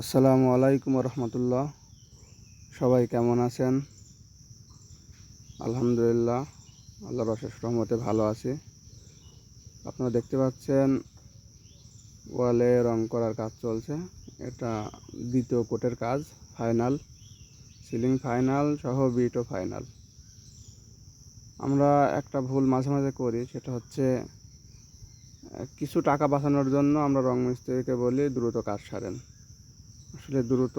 আসসালামু আলাইকুম রহমতুল্লাহ সবাই কেমন আছেন? আলহামদুলিল্লাহ, আল্লাহর অশেষ রহমতে ভালো আছি। আপনারা দেখতে পাচ্ছেন, ওয়ালে রং করার কাজ চলছে। এটা দ্বিতীয় কোটের কাজ, ফাইনাল। সিলিং ফাইনাল সহ বিটও ফাইনাল। আমরা একটা ভুল মাঝে মাঝে করি, সেটা হচ্ছে, কিছু টাকা বাঁচানোর জন্য আমরা রং মিস্ত্রিকে বলি, দ্রুত কাজ সারেন। আসলে দ্রুত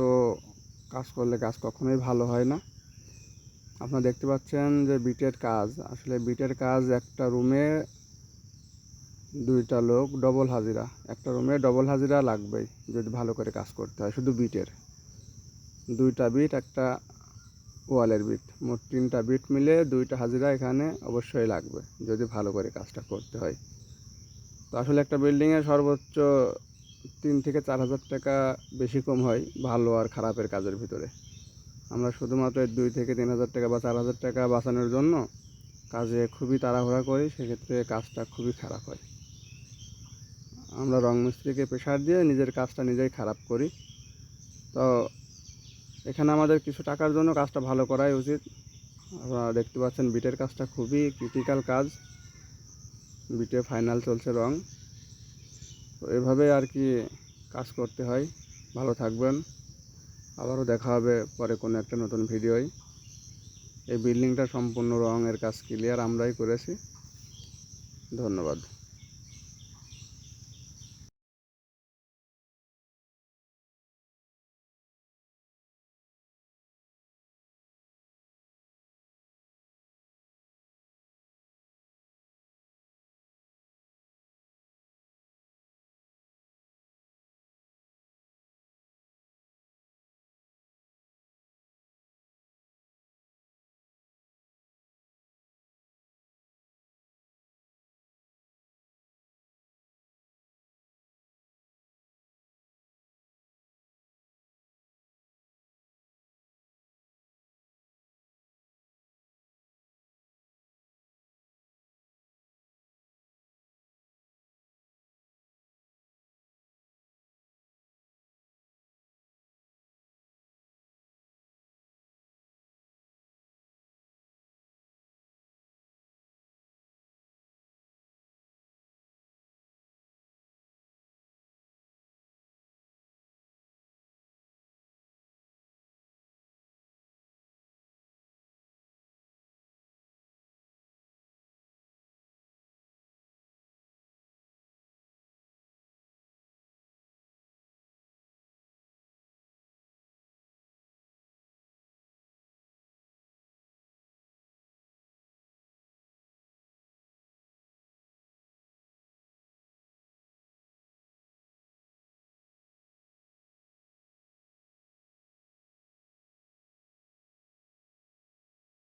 কাজ করলে কাজ কখনোই ভালো হয় না। আপনারা দেখতে পাচ্ছেন যে বিটের কাজ, আসলে বিটের কাজ একটা রুমে দুইটা লোক ডবল হাজিরা, একটা রুমে ডবল হাজিরা লাগবেই যদি ভালো করে কাজ করতে হয় শুধু বিটের দুইটা বিট একটা ওয়ালের বিট মোট তিনটা বিট মিলে দুইটা হাজিরা এখানে অবশ্যই লাগবে যদি ভালো করে কাজটা করতে হয়। তো আসলে একটা বিল্ডিংয়ে সর্বোচ্চ তিন থেকে চার হাজার টাকা বেশি কম হয় ভালো আর খারাপের কাজের ভিতরে। আমরা শুধুমাত্র দুই থেকে তিন হাজার টাকা বা চার হাজার টাকা বাঁচানোর জন্য কাজে খুবই তাড়াহুড়া করি, সেক্ষেত্রে কাজটা খুবই খারাপ হয়। আমরা রং মিস্ত্রিকে প্রেশার দিয়ে নিজের কাজটা নিজেই খারাপ করি। তো এখানে আমাদের কিছু টাকার জন্য কাজটা ভালো করাই উচিত। আপনারা দেখতে পাচ্ছেন বিটের কাজটা খুবই ক্রিটিক্যাল কাজ। বিটে ফাইনাল চলছে রং। তো এভাবে আর কি কাজ করতে হয়। ভালো থাকবেন। আবারও দেখা হবে পরে কোনো একটা নতুন ভিডিওয়। এই বিল্ডিংটা সম্পূর্ণ রঙের কাজ ক্লিয়ার আমরাই করেছি। ধন্যবাদ।